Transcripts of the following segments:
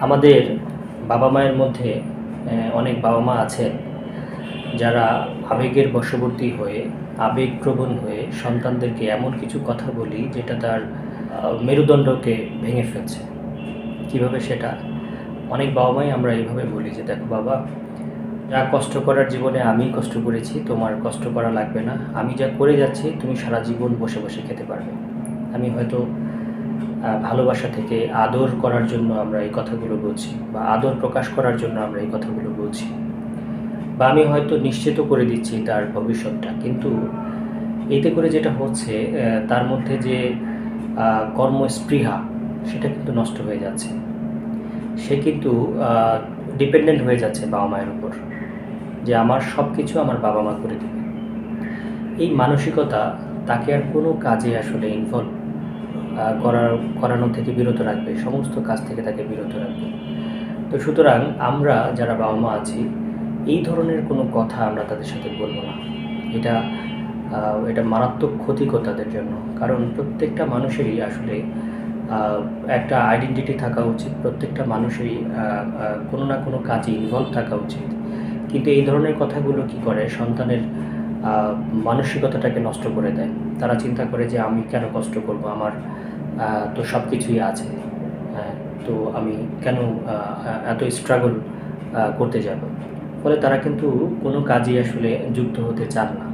আমাদের বাবা মায়ের মধ্যে অনেক বাবা মা আছেন যারা আবেগের বশবর্তী হয়ে, আবেগপ্রবণ হয়ে সন্তানদেরকে এমন কিছু কথা বলি যেটা তার মেরুদণ্ডকে ভেঙে ফেলছে। কীভাবে সেটা? অনেক বাবা মাই আমরা এইভাবে বলি যে, দেখো বাবা, যা কষ্ট করার জীবনে আমি কষ্ট করেছি, তোমার কষ্ট করা লাগবে না। আমি যা করে যাচ্ছি, তুমি সারা জীবন বসে বসে খেতে পারবে। আমি হয়তো ভালোবাসা থেকে আদর করার জন্য আমরা এই কথাগুলো বলছি বা আদর প্রকাশ করার জন্য আমরা এই কথাগুলো বলছি। বা আমি হয়তো নিশ্চিত করে দিচ্ছি তার ভবিষ্যৎটা, কিন্তু এতে করে যেটা হচ্ছে তার মধ্যে যে কর্মস্পৃহা, সেটা কিন্তু নষ্ট হয়ে যাচ্ছে। সে কিন্তু ডিপেন্ডেন্ট হয়ে যাচ্ছে বাবা মায়ের উপর, যে আমার সব কিছু আমার বাবা মা করে দেবে। এই মানসিকতা তাকে আর কোনো কাজে আসলে ইনভলভ করার করানো থেকে বিরত রাখবে, সমস্ত কাজ থেকে তাকে বিরত রাখবে। তো সুতরাং আমরা যারা বাবা মা আছি, এই ধরনের কোনো কথা আমরা তাদের সাথে বলব না। এটা এটা মারাত্মক ক্ষতিকর তাদের জন্য। কারণ প্রত্যেকটা মানুষেরই আসলে একটা আইডেন্টিটি থাকা উচিত, প্রত্যেকটা মানুষেরই কোনো না কোনো কাজে ইনভলভ থাকা উচিত। কিন্তু এই ধরনের কথাগুলো কি করে? সন্তানের মানসিকতাটাকে নষ্ট করে দেয়। তারা চিন্তা করে যে আমি কেন কষ্ট করব? আমার তো সব কিছুই আছে। হ্যাঁ তো আমি কেন এত স্ট্রাগল করতে যাব? ফলে তারা কিন্তু কোনো কাজে আসলে যুক্ত হতে চান না।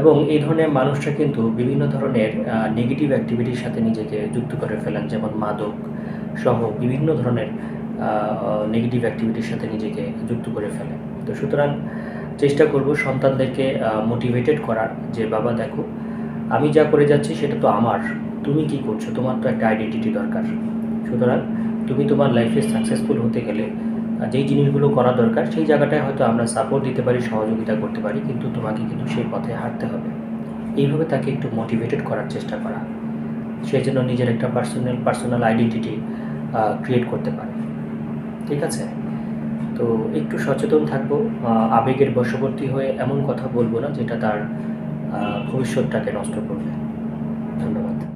এবং এই ধরনের মানুষরা কিন্তু বিভিন্ন ধরনের নেগেটিভ অ্যাক্টিভিটির সাথে নিজেকে যুক্ত করে ফেলেন। যেমন মাদক সহ বিভিন্ন ধরনের নেগেটিভ অ্যাক্টিভিটির সাথে নিজেকে যুক্ত করে ফেলে তো সুতরাং চেষ্টা করব সন্তানদেরকে মোটিভেটেড করার যে বাবা দেখো, আমি যা করে যাচ্ছি সেটা তো আমার, তুমি কি করছ? তোমার তো একটা আইডেন্টিটি দরকার। সুতরাং তুমি তোমার লাইফে সাকসেসফুল হতে গেলে যেই জিনিসগুলো করা দরকার, সেই জায়গাটায় হয়তো আমরা সাপোর্ট দিতে পারি, সহযোগিতা করতে পারি, কিন্তু তোমাকে কিন্তু সেই পথে হাঁটতে হবে। এইভাবে তাকে একটু মোটিভেটেড করার চেষ্টা করা। সেই জন্য নিজের একটা পার্সোনাল পার্সোনাল আইডেন্টিটি ক্রিয়েট করতে পারে। ঠিক আছে? তো একটু সচেতন থাকব আবেগের বশবর্তী হয়ে এমন কথা বলব না যেটা তার ভবিষ্যৎটাকে নষ্ট করবে। ধন্যবাদ।